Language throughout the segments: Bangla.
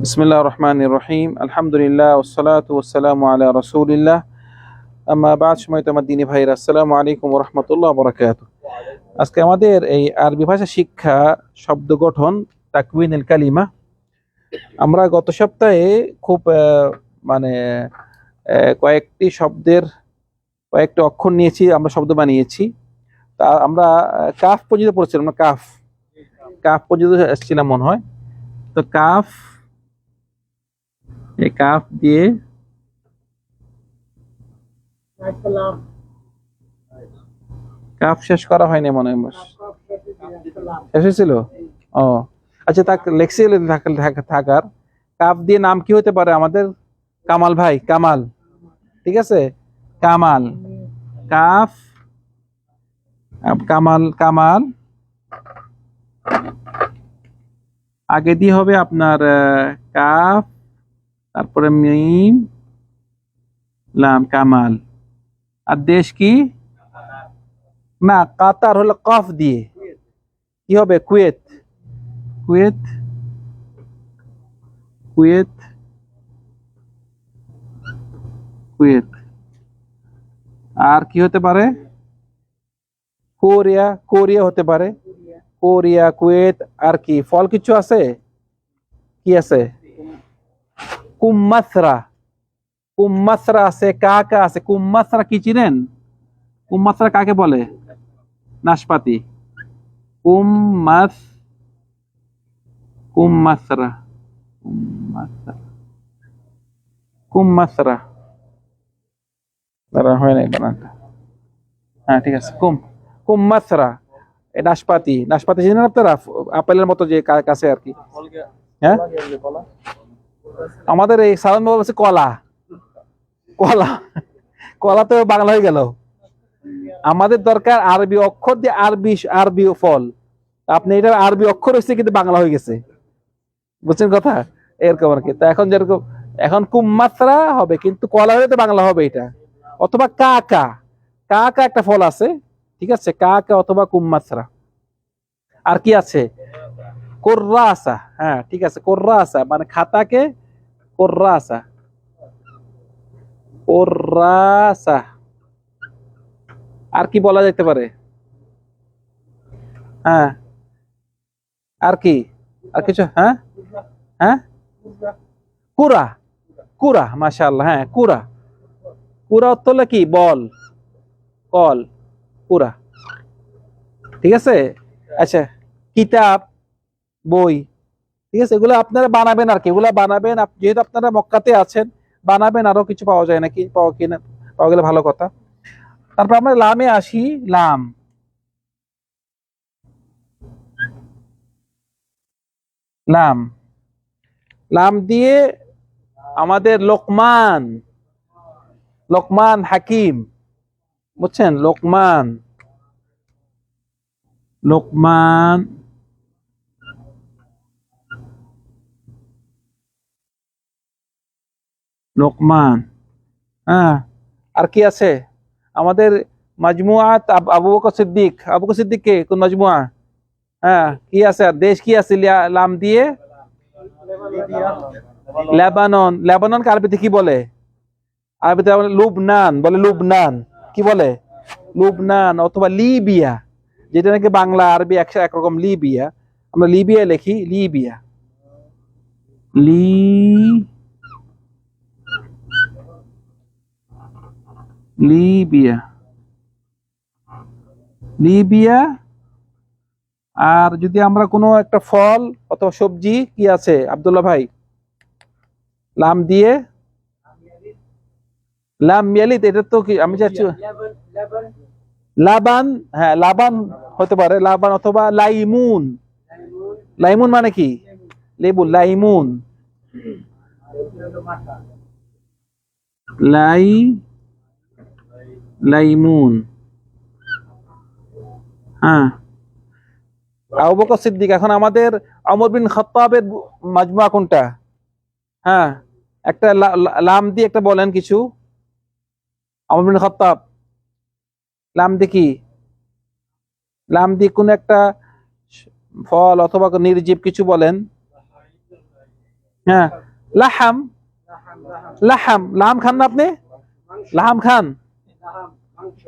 বিসমিল্লাহ রহমান রহিম আলহামদুলিল্লাহ ওসালাত ওসালাম আলা রসুলিল্লাহ আম্মা বাদ সময় তোমার দিনী ভাইরা আসসালামু আলাইকুম রহমতুল্লাহ বরাকাত আজকে আমাদের এই আরবি ভাষা শিক্ষা শব্দ গঠন তাকবিন এল কালিমা আমরা গত সপ্তাহে খুব মানে কয়েকটি শব্দের কয়েকটি অক্ষর নিয়েছি আমরা শব্দ বানিয়েছি তা আমরা কাফ পর্যন্ত পড়েছিলাম কাফ কাফ পর্যন্ত এসেছিলাম মনে হয় তো কাফ, এই কাফ দিয়ে কাফ শেষ করা হয়নি মনে হয় শেষ হয়েছিল? ও। আচ্ছা তাক লেখছিল থাক- থাক- থাকার। কাফ দিয়ে নাম কি হতে পারে আমাদের? কামাল ভাই, কামাল। ঠিক আছে? কামাল। কাফ, কামাল কামাল। আগে দিয়ে হবে আপনার কাফ, তারপরে মিম, লাম, কামাল। আর দেশ কি? না, কাতার হলো কফ দিয়ে। কি হবে? কুয়েত। কুয়েত? কুয়েত? কুয়েত। আর কি হতে পারে? কোরিয়া কোরিয়া হতে পারে। কোরিয়া, কুয়েত আর কি? ফল কিছু আছে? কি আছে? কুম্মাসরা কুম্মাসরা আছে, কাকা আছে। কুম্মাসরা কি চিনেন? কুম্মাসরা কাকে বলে? নাশপাতি। কুম্মাস কুম্মাসরা কুম্মাসরা কুম্মাসরা দাঁড়া, হয় নাই বানানটা হ্যাঁ ঠিক আছে। কুম কুম্মাসরা এ নাশপাতি নাশপাতি চিনেন আপনারা? আপেলের মতো যে কাছে আর কি। হ্যাঁ? আমাদের এই সাধারণ বাবা বলছে কলা। কলা। কলা তো বাংলা হয়ে গেল। আমাদের দরকার আরবি অক্ষর দিয়ে আরবি আরবি ফল। আপনি এটা আরবি অক্ষর হয়েছে কিন্তু বাংলা হয়ে গেছে। বুঝছেন কথা? এরকম আর কি। তা এখন যেরকম, এখন কুম্মাত্রা হবে, কিন্তু কলা হলে তো বাংলা হবে এটা। অথবা কাকা। কাকা একটা ফল আছে। ঠিক আছে? কাকা অথবা কুম্মাত্রা আর কি আছে? কোর্রা আসা হ্যাঁ ঠিক আছে কোর্রা আসা মানে খাতাকে কোর্রা আসা কোর্রা আসা আর কি বলা যেতে পারে? হ্যাঁ। আর কি? আর কিছু হ্যাঁ? হ্যাঁ? কুরা। কুরা, মাশাআল্লাহ হ্যাঁ কুরা। কুরা অর্থ হলো কি? বল। কল। কুরা ঠিক আছে? আচ্ছা কিতাব, বই, ঠিক আছে? এগুলো আপনারা বানাবেন আর কি। এগুলো বানাবেন যেহেতু আপনারা মক্কাতে আছেন, বানাবেন আরও কিছু পাওয়া যায় নাকি? পাওয়া কিনা পাওয়া গেলে ভালো কথা। তারপর আমরা লামে আসি, লাম। লাম। লাম দিয়ে আমাদের লোকমান লোকমান হাকিম। বুঝছেন? লোকমান। লোকমান। লোকমান। হ্যাঁ আর কি আছে? আমাদের মাজমুয়াত আব- বকর সিদ্দিক। আবু বকর সিদ্দিক কে? কোন মাজমুয়া? হ্যাঁ কি আছে? দেশ কি আছে লাম দিয়ে? লেবানন। লেবানন কে আরবিতে কি বলে? আরবিতে লুবনান, বলে লুবনান। কি বলে? লুবনান অথবা লিবিয়া, যেটা নাকি বাংলা, আরবি একশো একরকম লিবিয়া। আমরা লিবিয়া লিখি লিবিয়া। লি লিবিয়া। লিবিয়া, আর যদি আমরা কোনো একটা ফল অথবা সবজি কি আছে? আব্দুল্লাহ ভাই লাম দিয়ে লাম মিয়ালিত এটা তো কি? আমি যাচ্ছি লাবান হ্যাঁ লাবান হতে পারে লাবান অথবা লাইমুন। লাইমুন। মানে কি? লেবু লাইমুন। লাই লাইমুন। হ্যাঁ। আবু বকর সিদ্দিক এখন আমাদের আমর বিন খাত্তাবের মাজমুয়া কোনটা? হ্যাঁ একটা লাম দিয়ে একটা বলেন কিছু। আমর বিন খাত্তাব লাম দিয়ে কি? লাম দিয়ে কোন একটা ফল অথবা নির্জীব কিছু বলেন। হ্যাঁ লাহাম লাহাম লাহাম খান না আপনি? লাহাম খান?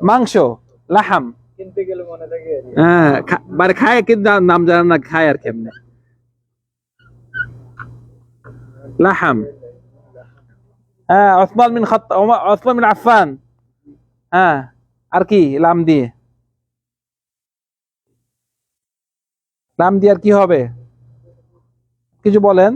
মাংস লাহাম। কিনতে গেলে মনে থাকে। হ্যাঁ মানে খায় কিন্তু নাম- নাম জানেন না খায় আর কেমনে? লাহাম। হ্যাঁ ওসমান বিন খাত ওসমান বিন আফফান। হ্যাঁ আর কি লাম দিয়ে। লাম দিয়ে আর কি হবে? কিছু বলেন।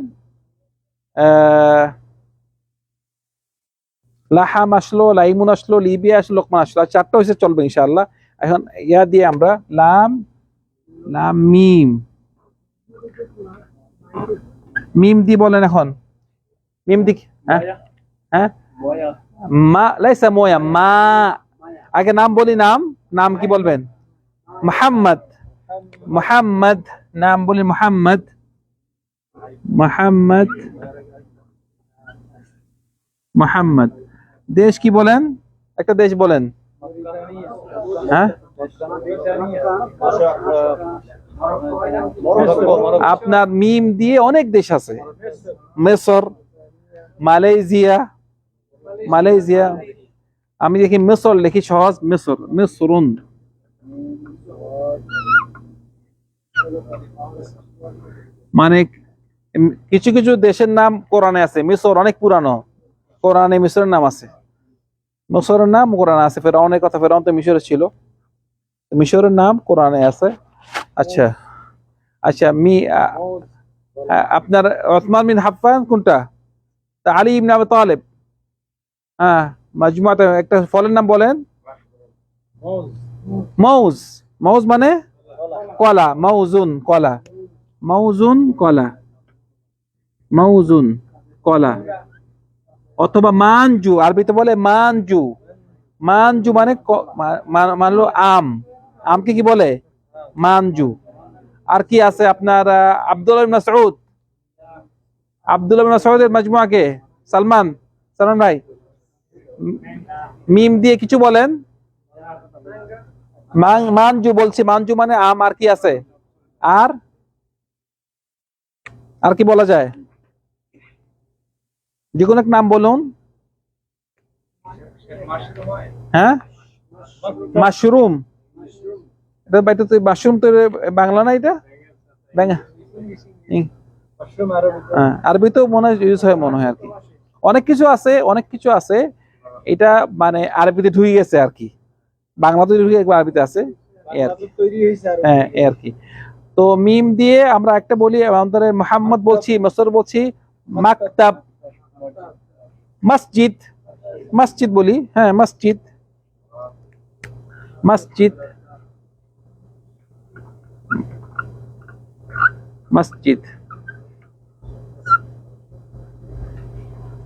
লাহাম আসলো লাইমুন আসলো লিবিয়া আসলো লোকমান আসলো। আর চারটা হয়েছে চলবে ইনশাআল্লাহ। এখন ইয়া দিয়ে আমরা লাম লাম মিম। মিম দি বলেন এখন। মিম দি হ্যাঁ? হ্যাঁ? মা লাইসা মোয়া মা। আগে নাম বলি, নাম? নাম কি বলবেন? মোহাম্মদ। মোহাম্মদ, নাম বলি মোহাম্মদ। মোহাম্মদ। মোহাম্মদ। দেশ কি বলেন? একটা দেশ বলেন। হ্যাঁ? আপনার মিম দিয়ে অনেক দেশ আছে। মেসর, মালয়েশিয়া মালয়েশিয়া। আমি দেখি মিসর, লিখি সহজ মিসর, মিসরুন। মানে কিছু কিছু দেশের নাম কোরআনে আছে, মিসর অনেক পুরানো। কোরআনে মিসরের নাম আছে। মিসরের নাম কোরআনে আছে, ফেরাউনের কথা ফেরাউন তো মিশরে ছিল। মিশরের নাম কোরআনে আছে। আচ্ছা আচ্ছা মি আপনার ওসমান বিন হাফান কোনটা? আলী ইবনে আবি তালেব। হ্যাঁ। মাজমুআতে একটা ফলের নাম বলেন? মৌজ। মৌজ মানে? কলা। মৌজুন কলা। মৌজুন কলা। মৌজুন, কলা। অথবা মানজু আরবিতে বলে মানজু মানজু মানে মানলো আম। আমকে কি বলে? মানজু আর কি আছে আপনার আব্দুল্লাহ ইবনে মাসউদ? আব্দুল্লাহ ইবনে মাসউদের মাজমুআ কে সালমান? সালমান ভাই? মিম দিয়ে কিছু বলেন? মান- মানজু বলছি, মানজু মানে আম, আর কি আছে? আর? আর কি বলা যায়? যে কোনো একটা নাম বলুন। হ্যাঁ? মাশরুম। তো মাশরুম তো বাংলা না এটা? ইং- আরবি তো মনে হয় ইউজ হয় মনে হয় আর কি। অনেক কিছু আছে, অনেক কিছু আছে। এটা মানে আরবিতে ঢুকে গেছে আর কি। বাংলাতে ঢুকে আরবিতে আছে হ্যাঁ আর কি। তো মিম দিয়ে আমরা একটা বলি আমাদের মোহাম্মদ বলছি মসর বলছি মাকতাব মসজিদ মসজিদ বলি হ্যাঁ মসজিদ মসজিদ মসজিদ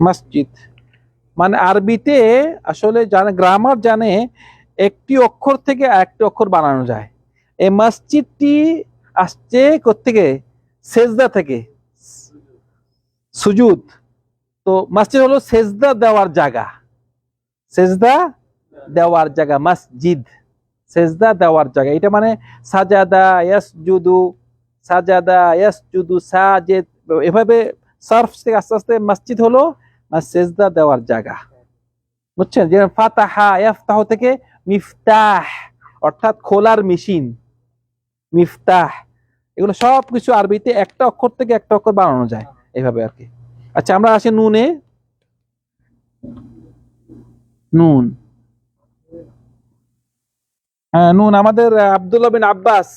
মসজিদ। মানে আরবিতে আসলে জানে গ্রামার জানে, একটি অক্ষর থেকে আরেকটি অক্ষর বানানো যায়। এই মসজিদটি আসছে কোত্থেকে? সেজদা থেকে। সুজুদ। তো মসজিদ হলো সেজদা দেওয়ার জায়গা। সেজদা দেওয়ার জায়গা, মসজিদ। সেজদা দেওয়ার জায়গা। এটা মানে সাজাদা, ইয়াসজুদু সাজাদা, ইয়াসজুদু, সাজেদ। এভাবে সার্ফ থেকে আস্তে আস্তে মসজিদ হলো সেজদা দেওয়ার জায়গা। বুঝছেন? যে ফাতাহা ইয়াফতাহ থেকে মিফতাহ, অর্থাৎ খোলার মেশিন, মিফতাহ। এগুলো সব কিছু আরবিতে একটা অক্ষর থেকে একটা অক্ষর বানানো যায় এইভাবে আর কি। আচ্ছা আমরা আসি নুনে। নুন। হ্যাঁ নুন। আমাদের আব্দুল্লাহ বিন আব্বাস।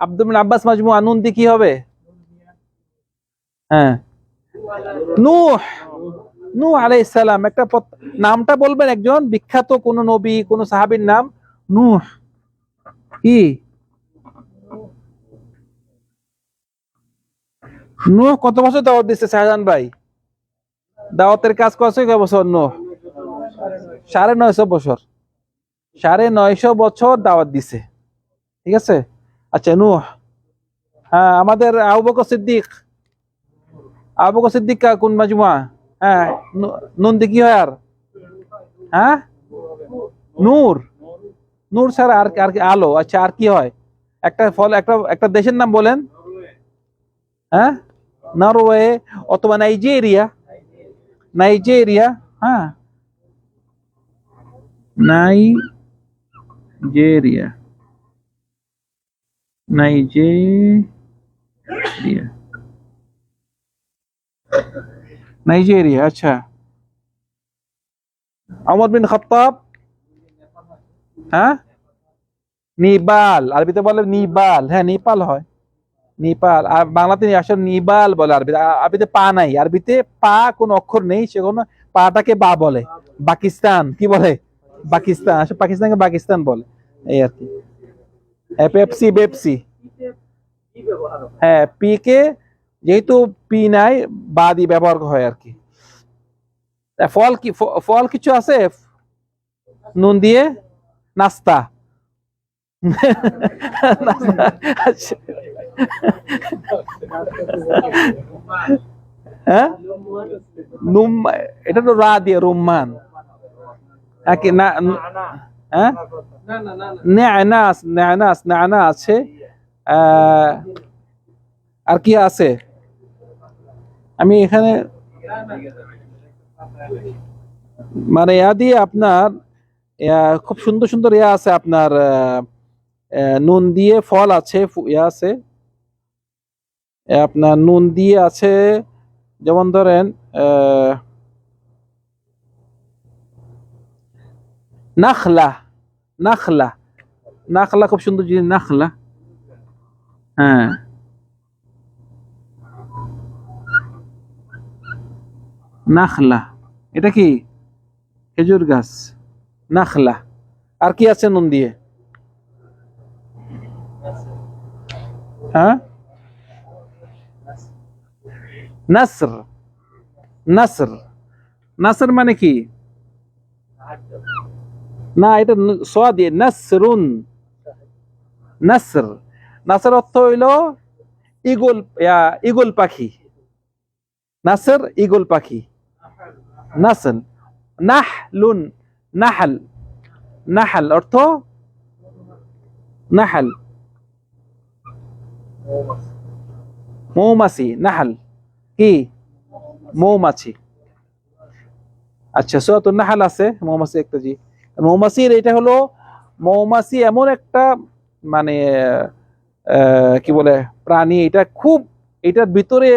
আব্দুল বিন আব্বাস মাজমু নুন দিয়ে কি হবে? হ্যাঁ। নূহ নূহ আলাইহিস সালাম, একটা নামটা বলবেন একজন, বিখ্যাত কোন নবী, কোন সাহাবীর নাম? নূহ। কি? নূহ কত বছর দাওয়াত দিচ্ছে শাহজাহান ভাই? দাওয়াতের কাজ করছে কয় বছর নূহ? সাড়ে নয়শো বছর। সাড়ে নয়শো বছর দাওয়াত দিছে। ঠিক আছে? আচ্ছা নূহ। হ্যাঁ আমাদের আবু বকর সিদ্দিক। আবু বকর সিদ্দিক কোন মাজমুয়া? হ্যাঁ নু- নুন দিয়ে কি হয় আর? হ্যাঁ? নূর। নূর স্যার আর আর কি, আলো। আচ্ছা আর কি হয়? একটা ফল, একটা একটা দেশের নাম বলেন। হ্যাঁ? নরওয়ে অথবা নাইজেরিয়া। নাইজেরিয়া হ্যাঁ। নাইজেরিয়া। নাইজেরিয়া। নাইজেরিয়া আচ্ছা। আমর বিন খত্তাব। হ্যাঁ? নিবাল আরবিতে বলে নিবাল হ্যাঁ নেপাল হয়। নেপাল আর বাংলাতে আসলে নিবাল বলে আরবিতে। আরবিতে পা নাই। আরবিতে পা কোনো অক্ষর নেই সে কোনো পাটাকে বা বলে। পাকিস্তান কি বলে? পাকিস্তান। আসলে পাকিস্তানকে পাকিস্তান বলে। এই আর কি। হ্যাঁ, পেপসি বেপসি হ্যাঁ পি কে যেহেতু পি নাই বা দিয়ে ব্যবহার হয় আর কি। ফল কি ফল কিছু আছে? নুন দিয়ে নাস্তা। হ্যাঁ? এটা তো রা দিয়ে, রুম্মান। হ্যাঁ না হ্যাঁ? আছে। আর কি আছে? আমি এখানে মানে ইয়া দিয়ে আপনার খুব সুন্দর সুন্দর ইয়া আছে আপনার নুন দিয়ে ফল আছে ইয়া আছে। আপনার নুন দিয়ে আছে, যেমন ধরেন নাখলা নাখলা নাখলা খুব সুন্দর জিনিস, নাখলা। হ্যাঁ। নাখলা। এটা কি? খেজুর গাছ। নাখলা। আর কি আছে নুন দিয়ে? হ্যাঁ? নাসর। নাসর। নাসর মানে কি? না, এটা ন- স দিয়ে। নাসরুন। নাসর। নাসর অর্থ হইল ইগল ইগল পাখি। নাসর ইগল পাখি। নাসল, নাহলুন, নাহাল। নাহাল অর্থ নাহাল। মৌমাছি, নাহাল। কি? মৌমাছি। আচ্ছা সুরাতুন নাহাল আছে, মৌমাছি একটা জি। মৌমাছির এটা হলো, মৌমাছি এমন একটা মানে কি বলে, প্রাণী, এটা খুব, এটার ভিতরে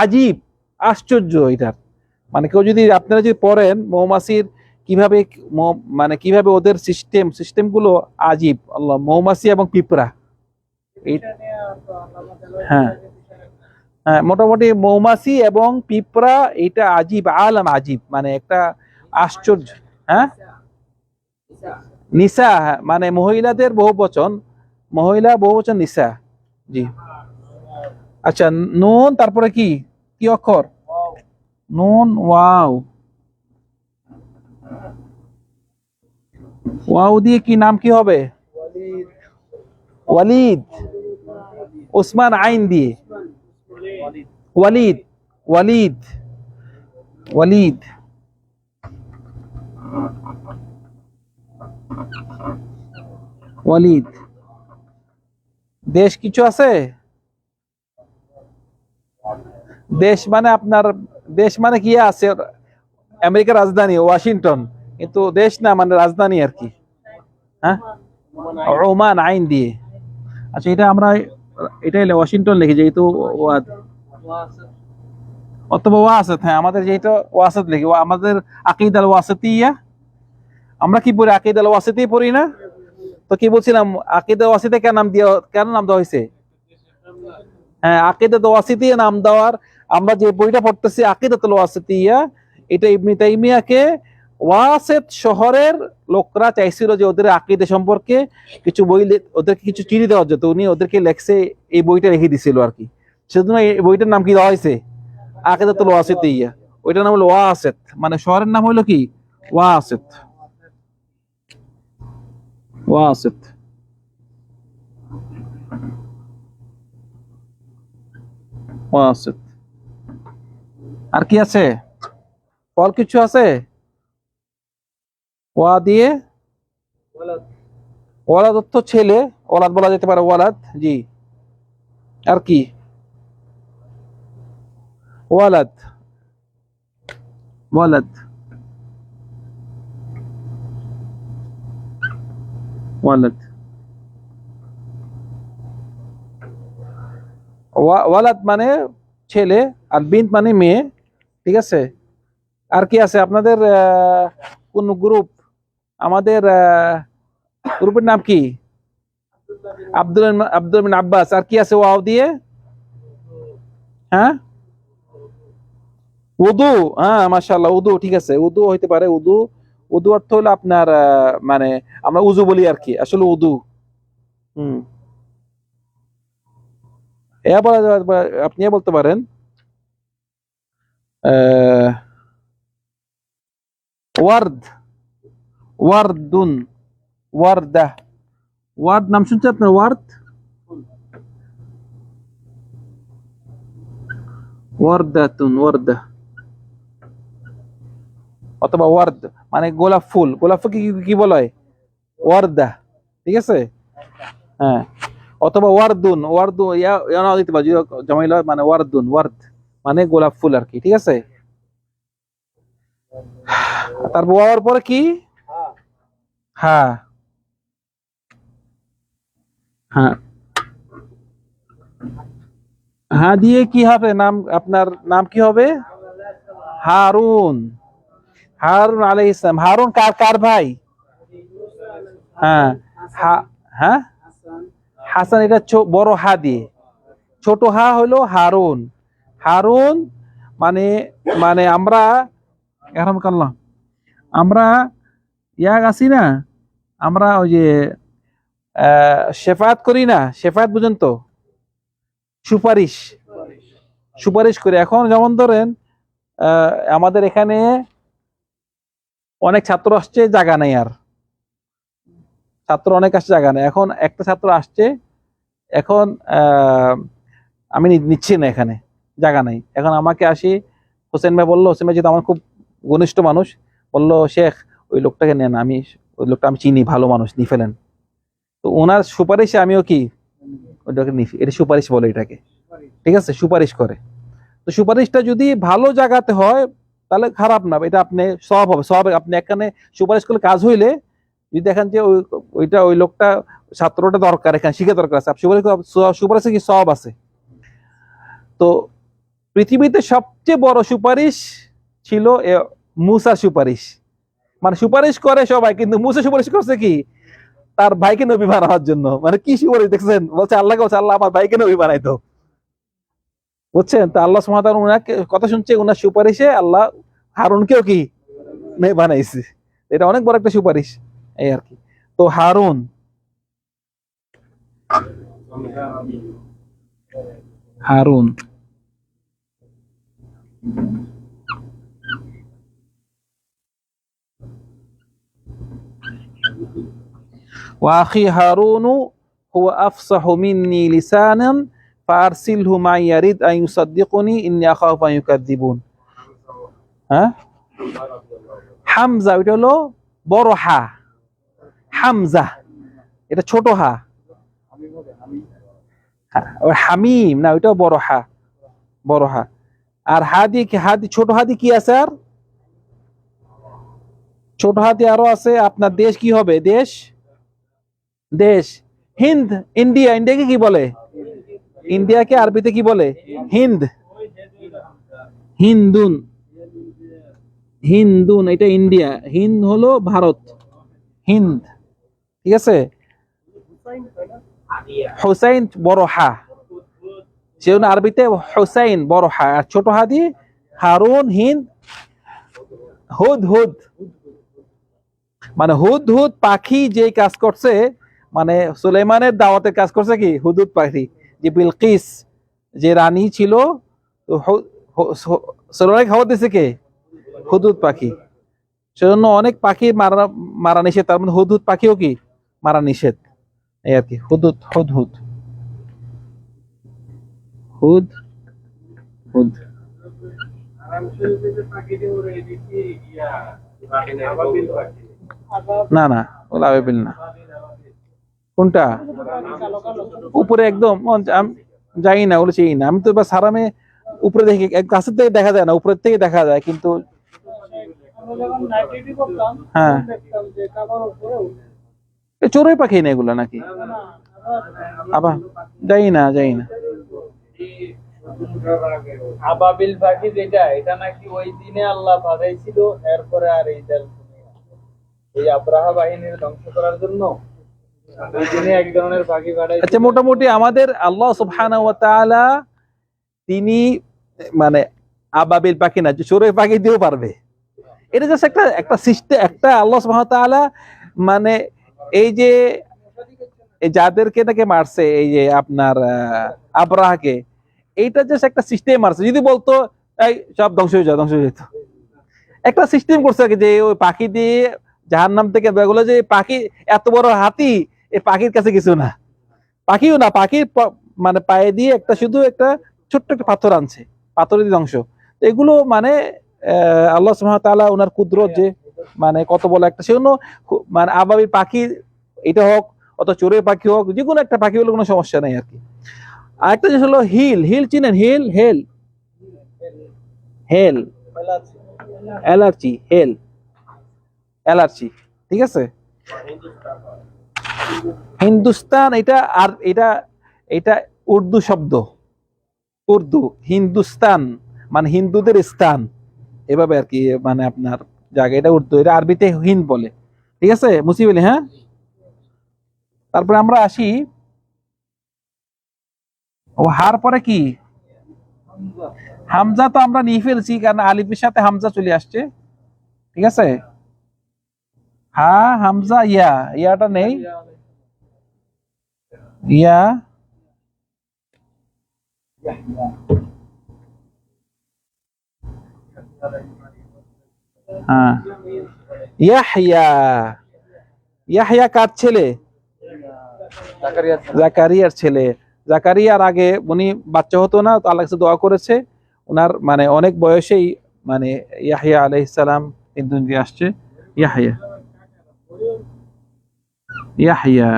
আজীব, আশ্চর্য এটার। মানে কেউ যদি আপনারা যদি পড়েন মৌমাছির কীভাবে মানে কীভাবে ওদের সিস্টেম সিস্টেমগুলো আজীব। আল্লাহ মৌমাছি এবং পিঁপড়া। হ্যাঁ। হ্যাঁ মোটামুটি মৌমাছি এবং পিঁপড়া এটা আজীব আলম আজীব। মানে একটা আশ্চর্য হ্যাঁ? নিসা। হ্যাঁ, মানে মহিলাদের বহু বচন। মহিলা বহু বচন নিসা। জি। আচ্ছা নুন তারপরে কি? কি অক্ষর? নুন ওয়াও ওয়াও দিয়ে কি নাম কি হবে? ওয়ালিদ। ওসমান আইন দিয়ে। ওয়ালিদ। ওয়ালিদ। ওয়ালিদ। ওয়ালিদ। দেশ কিছু আছে? দেশ মানে আপনার দেশ মানে কি আছে? আমেরিকার রাজধানী, ওয়াশিংটন। কিন্তু দেশ না মানে রাজধানী আর কি। হ্যাঁ? ওমান আইন দিয়ে। আচ্ছা এটা আমরা এটা হলো ওয়াশিংটন লিখি, যেহেতু ওয়াদ। অথবা ওয়াসত হ্যাঁ আমাদের যেহেতু ওয়াসত লিখি। আমাদের আকিদ আল ওয়াসতিয়া। আমরা কি পড়ি? আকিদ আল ওয়াসিতি পড়ি না? তো কি বলছিলাম? আকিদ আল ওয়াসিতে কেন নাম দিয়ে কেন নাম দেওয়া হয়েছে হ্যাঁ আকিদাত ওয়াসিতিয়া নাম দেওয়ার আমরা যে বইটা পড়তেছি, আকিদাতুল ওয়াসিতিয়া, এটা ইবনে তাইমিয়াকে ওয়াসেত শহরের লোকরা চাইছিল যে ওদের আকিদে সম্পর্কে কিছু বই ওদেরকে কিছু চিনি দেওয়ার জন্য। উনি ওদেরকে লেখছে, এই বইটা রেখে দিছিল আর কি। সেজন্য এই বইটার নাম কি দেওয়া হয়েছে? আকিদাতুল ওয়াসিতিয়া। ওইটার নাম হলো ওয়াসেত। মানে শহরের নাম হলো কি? ওয়াসেত। ওয়াসেত। ওয়াসেত। আর কি আছে? ফল কিছু আছে? ওয়া দিয়ে? ওয়ালাদ অর্থ ছেলে ওলাদ বলা যেতে পারে ওয়ালাদ, জি। আর কি? ওয়ালাদ। ওয়ালাদ। ওয়ালাদ। ওয়া- ওয়ালাদ মানে ছেলে আর বিন্ত মানে মেয়ে। ঠিক আছে? আর কি আছে? আপনাদের কোন গ্রুপ আমাদের গ্রুপের নাম কি? আব্দুল আব্দুল আব্বাস। আর কি আছে ওয়াও দিয়ে? হ্যাঁ? উদু হ্যাঁ মাশাআল্লাহ, উদু, ঠিক আছে। উদু হইতে পারে, উদু। উদু অর্থ হলো আপনার মানে আমরা উজু বলি আর কি, আসলে উদু। হুম। এ বলা আপনি বলতে পারেন। ওয়ার্দ, ওয়ার্দুন, ওয়ার্দা। ওয়ার্ড নাম শুনছেন আপনার? ওয়ার্দ? ওয়ার্দাতুন, ওয়ার্দা। অথবা ওয়ার্দ মানে গোলাপ ফুল। গোলাপ ফুল কি কি বলা হয়? ওয়ার্দা। ঠিক আছে? হ্যাঁ। অথবা ওয়ার্দুন, ওয়ার্দু, ইয়া দিতে পারি জমাইল মানে ওয়ার্দুন, ওয়ার্দ। মানে গোলাপ ফুল আর কি, ঠিক আছে? তারপর ওয়ার পরে কি? হ্যাঁ। হ্যাঁ। হ্যাঁ দিয়ে কি হবে? নাম, আপনার নাম কি হবে? হারুন। হারুন আলাই ইসলাম হারুন কার কার ভাই? হ্যাঁ। হ্যাঁ? হাসান, এটা বড় হা দিয়ে। ছোট হা হলো হারুন। হারুন মানে মানে আমরা এখন করলাম আমরা ইয়াক আছি না, আমরা ওই যে শেফাত করি না শেফাত বুঝেন তো, সুপারিশ সুপারিশ করি। এখন যেমন ধরেন আমাদের এখানে অনেক ছাত্র আসছে জায়গা নেই আর। ছাত্র অনেক আসছে জায়গা নেই। এখন একটা ছাত্র আসছে, এখন আমি নিচ্ছি না এখানে। জায়গা নাই। এখন আমাকে আসি, হোসেন ভাই বলল, হোসেন ভাই যেহেতু আমার খুব ঘনিষ্ঠ মানুষ, বলল, শেখ, ওই লোকটাকে নেন আমি ওই লোকটা আমি চিনি, ভালো মানুষ, নিয়ে ফেলেন। তো ওনার সুপারিশে আমিও কি? ওইটাকে নিই এটা সুপারিশ বলে এটাকে। ঠিক আছে? সুপারিশ করে। তো সুপারিশটা যদি ভালো জায়গাতে হয়, তাহলে খারাপ না, এটা আপনি সব হবে, সব আপনি এখানে সুপারিশ করলে কাজ হইলে, যদি দেখেন যে ওই, ওইটা ওই লোকটা ছাত্রটা দরকার, এখানে শিখে দরকার আছে সুপারিশ সুপারিশে কি সব আছে? তো পৃথিবীতে সবচেয়ে বড় সুপারিশ ছিল, এ মুসার সুপারিশ। মানে সুপারিশ করে সবাই, কিন্তু মুসা সুপারিশ করছে কি? তার ভাইকে নবী বানানোর জন্য। মানে কি সুপারিশ দেখছেন? বলছে আল্লাহকে, বলছে আল্লাহ আমার ভাইকে নবী বানাইতো বুঝছেন? তো আল্লাহ সুমাতার ওনাকে কথা শুনছে ওনার সুপারিশে আল্লাহ হারুনকেও কি বানাইছে। এটা অনেক বড় একটা সুপারিশ, এই আর কি। তো হারুন। হারুন। وأخي هارون هو أفصح مني لسانا فأرسله معي يريد أن يصدقني إني أخاف أن يكذبون হ্যাঁ হামজা ওইটা হলো বড় হা হামজা এটা ছোট হা হ্যাঁ, ওই হামিম না ওইটাও বড় হা বড় হা আর হাদি দিয়ে কি হা দিয়ে ছোট হাদি কি আছে আর? ছোট হা দিয়ে আরও আছে। আপনার দেশ কি হবে? দেশ? দেশ। হিন্দ, ইন্ডিয়া। ইন্ডিয়াকে কি বলে? ইন্ডিয়াকে আরবিতে কি বলে? হিন্দ। হিন্দুন। হিন্দুন, এটা ইন্ডিয়া। হিন্দ হলো ভারত। হিন্দ। ঠিক আছে? হুসাইন, বড় হা। সেজন্য আরবিতে হুসাইন বড় হা, আর ছোট হা দিয়ে হারুন, হিন্দ, হুদ হুদ। মানে হুদ হুদ পাখি যে কাজ করছে মানে সুলেমানের দাওয়াতের কাজ করছে কি? হুদুদ পাখি। যে বিলকিস, যে রানী ছিল, তো হু- হু- সু- সুলেমানকে খাবার দিছে কে? হুদুদ পাখি। সেজন্য অনেক পাখি মারা মারা নিষেধ। তার মধ্যে হুদহুদ পাখিও কি? মারা নিষেধ। এই আর কি হুদুদ হুদ হুদ। হুদ হুদ না না ওগুলো আবেবিল না। কোনটা? উপরে একদম ও, আম- যাই না ওগুলো চিনি না। আমি তো এবার সারামে উপরে দেখে এক কাছের থেকে দেখা যায় না উপরের থেকে দেখা যায় কিন্তু আমরা যখন নাইট ডিউটি করতাম হ্যাঁ। তখন দেখতাম যে কাবার উপরে এ চড়ুই পাখি না এগুলো নাকি? আবার যাই না যাই না। আবাবিল যেটা, এটা নাকি ওই দিনে আল্লাহ এরপরে আর এই এই আব্রাহা বাহিনীর ধ্বংস করার জন্য আচ্ছা মোটামুটি আমাদের আল্লাহ তিনি মানে আবাবিল পাখি না চড়ুই পাখি দিয়েও পারবে। এটা জাস্ট একটা একটা সিস্টেম একটা আল্লাহ মানে এই যে এই যাদেরকে তাকে মারছে, এই যে আপনার আবরাহাকে, এইটা জাস্ট একটা সিস্টেম মারছে। যদি বলতো, এই সব ধ্বংস হয়ে যাও ধ্বংস হয়ে যেত। একটা সিস্টেম করছে আর কি, যে ওই পাখি দিয়ে জাহান্নাম থেকে বেগুলো যে পাখি এত বড় হাতি, এই পাখির কাছে কিছু না। পাখিও না, পাখির মানে পায়ে দিয়ে একটা শুধু একটা ছোট্ট একটা পাথর আনছে পাথর দিয়ে ধ্বংস। এগুলো মানে আল্লাহ তাআলা ওনার কুদরত যে মানে কত বড় একটা সেজন্য মানে আবাবি পাখি, এটা হোক অত চোরের পাখি হোক যে কোনো একটা পাখি হলে কোনো সমস্যা নেই আর কি। আরেকটা জিনিস হলো হিল হিল চিনেন? Hill, hell. Hell. Allergy hell. Allergy, ঠিক আছে? হিন্দুস্তান, এটা আর এটা এটা উর্দু শব্দ। উর্দু, হিন্দুস্তান মানে হিন্দুদের স্থান। এভাবে আর কি মানে আপনার জায়গা, এটা উর্দু, এটা আরবিতে হিন্দ বলে। ঠিক আছে? মুসিবলি হ্যাঁ? তারপরে আমরা আসি। ও, হার পরে কি? হামজা তো আমরা নিয়ে ফেলছি, কারণ আলিফের সাথে হামজা চলে আসছে। ঠিক আছে? হা, হামজা, ইয়া। ইয়াটা নেই। ইয়া। হ্যাঁ। ইয়াহইয়া। ইয়াহইয়া কার ছেলে? জাকারিয়ার ছেলে। জাকারিয়ার আগে উনি বাচ্চা হতো না, তো আল্লাহ দোয়া করেছে। ওনার মানে অনেক বয়সেই মানে ইয়াহিয়া আলাইহিস সালাম তিন দুনিয়া আসছে। ইয়াহিয়া। ইয়াহিয়া।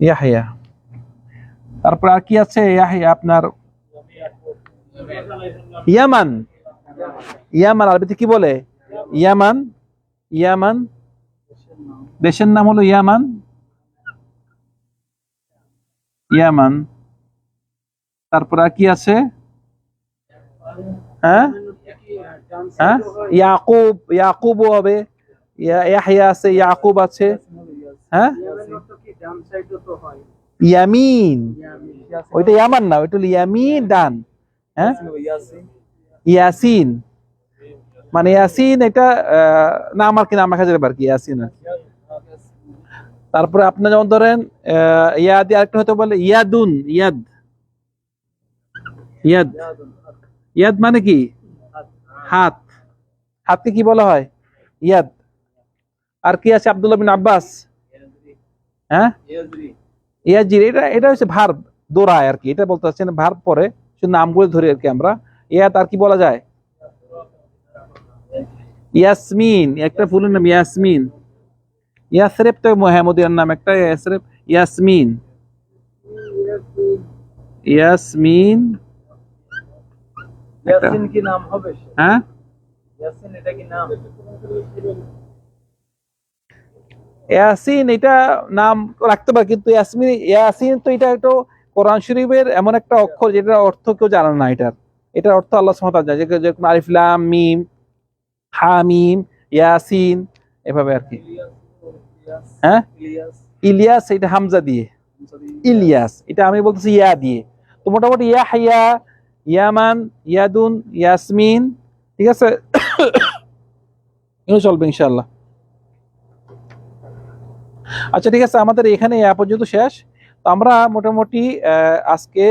ইয়াহিয়া। তারপর আর কি আছে? আপনার ইয়ামান। ইয়ামান, আরবিতে কি বলে? ইয়ামান ইয়ামান। দেশের নাম হলো ইয়ামান। ইয়ামান। তারপর কি আছে? হ্যাঁ? হ্যাঁ? ইয়াকুব ইয়াকুব হবে। ইয়া- ইয়াহইয়া আছে, ইয়াকুব আছে। হ্যাঁ? ইয়ামিন। ওইটা ইয়ামান না, ওইটা ইয়ামিন, ডান। হ্যাঁ? ইয়াসিন মানে ইয়াসিন এটা নাম আর কি নাম রাখা যাবে আর কি ইয়াসিন আর। তারপরে আপনার যেমন ধরেন ইয়াদ আরেকটা হতে বলে ইয়াদুন ইয়াদ। ইয়াদ। ইয়াদ মানে কি? হাত। হাতকে কি বলা হয়? ইয়াদ। আর কি আছে আব্দুল্লাহ বিন আব্বাস? হ্যাঁ? ইয়াজির। এটা এটা হচ্ছে ভার্ব দোরায় আর কি এটা বলতে চাচ্ছেন ভার্ব পরে। শুধু নামগুলো ধরি আর কি আমরা। ইয়াদ আর কি বলা যায়? ইয়াসমিন একটা ফুলের নাম ইয়াসমিন। ইয়াসরেফ তো মোহাম্মদিয়ার নাম একটা ইয়াসরেফ ইয়াসমিন। ইয়াসমিন একটা- কি নাম হবে? সে? হ্যাঁ? ইয়াসিন এটা কি নাম? ইয়াসিন এটা নাম রাখতে পারে কিন্তু ইয়াসমিন ইয়াসিন তো এটা একটু কোরআন শরীফের এমন একটা অক্ষর যেটার অর্থ কেউ জানে না এটার। এটার অর্থ আল্লাহ সুবহানাহু ওয়া তাআলা জানে যে- যেরকম আলিফ লাম মিম হা মিম ইয়াসিন এভাবে আর কি। হ্যাঁ? ইলিয়াস এটা হামজা দিয়ে। ইলিয়াস এটা আমি বলতেছি ইয়া দিয়ে। তো মোটামুটি ইয়া হাইয়া ইয়ামান ইয়াদুন ইয়াসমিন ঠিক আছে? এগুলো চলবে ইনশাল্লাহ আচ্ছা ঠিক আছে আমাদের এখানে এ পর্যন্ত শেষ। তো আমরা মোটামুটি আজকে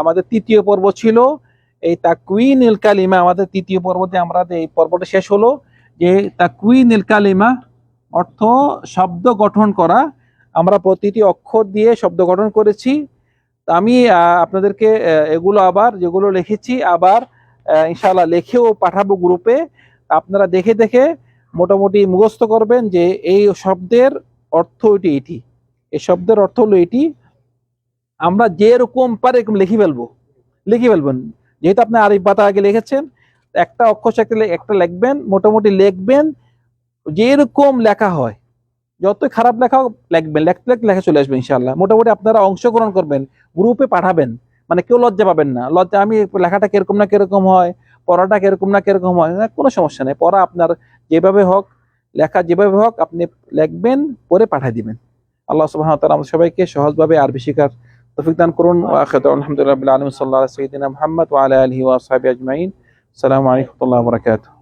আমাদের তৃতীয় পর্ব ছিল। এই তাকুইন ইল কালিমা আমাদের তৃতীয় পর্বতে আমরা এই পর্বটা শেষ হলো যে তাকুইন ইল কালিমা অর্থ শব্দ গঠন করা। আমরা প্রতিটি অক্ষর দিয়ে শব্দ গঠন করেছি। আমি আপনাদেরকে এগুলো আবার যেগুলো লিখেছি আবার আহ, ইনশাআল্লাহ লিখেও পাঠাবো গ্রুপে। আপনারা দেখে দেখে মোটামুটি মুখস্থ করবেন যে এই শব্দের অর্থ এটি এটি। এই শব্দের অর্থ হলো এটি, আমরা যেরকম পারে এরকম লিখে ফেলব। লিখে ফেলবেন। যেহেতু আপনি আরিফ পাতা আগে লিখেছেন, একটা অক্ষর সাথে একটা লিখবেন, মোটামুটি লিখবেন, যেরকম লেখা হয়। যতই খারাপ লেখা লিখবেন। লেখতে লেখতে লেখা চলে আসবে ইনশাল্লাহ মোটামুটি আপনারা অংশগ্রহণ করবেন, গ্রুপে পাঠাবেন। মানে কেউ লজ্জা পাবেন না। লজ্জা, আমি লেখাটা কীরকম না কীরকম হয়, পড়াটা কীরকম না কীরকম হয়, না, কোনো সমস্যা নেই। পড়া আপনার যেভাবে হোক, লেখা যেভাবে হোক, আপনি লিখবেন পরে পাঠিয়ে দিবেন। আল্লাহ সুবাহ ওয়া আমাদের সবাইকে সহজভাবে আরবি শিকার তফিক দান করুন। আলহামদুলিল্লাহ আলম সাল্লাহ সঈদিন মুহাম্মদ ওয়া আলা আলিহি ওয়া আসহাবিহি আজমাইন আসসালামু আলাইকুম বারাকাতুহু।